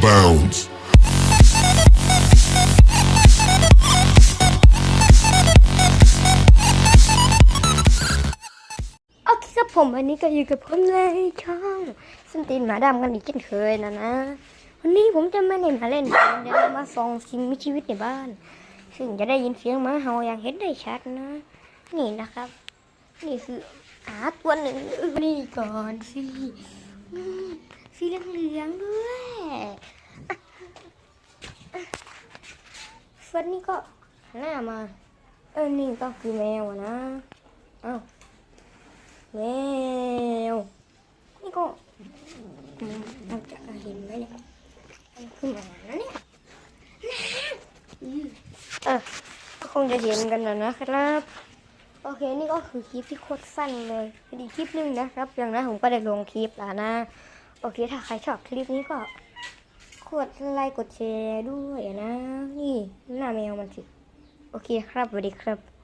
bounds. โอเคครับผมวันนี้ก็อยู่กับผมเลยช่องสนตีนหมาดำกันอีกเช่นเคยนะนะ วันนี้ผมจะไม่ได้มาเล่นผมจะได้มาส่องสิ่งมีชีวิตในบ้าน ซึ่งจะได้ยินเสียงหมาเห่าอย่างเห็นได้ชัดนะ นี่นะครับ นี่คือหาตัวหนึ่งนี่ก่อนสิสีเหลืองๆด้วย เฟิร์นนี่ก็หันหน้ามา เออนี่ก็คือแมวนะ เอ้าแมว นี่ก็เราจะเห็นไหมเนี่ยมันคือหมาเนี่ยเออคงจะเห็นกันนะนะครับ โอเคนี่ก็คือคลิปที่โคตรสั้นเลยเป็นอีกคลิปนึงนะครับ อย่างนั้นผมก็ได้ลงคลิปแล้วนะ โอเคถ้าใครชอบคลิปนี้ก็กดไลค์กดแชร์ด้วยนะ มันสิ โอเคครับสวัสดีครับ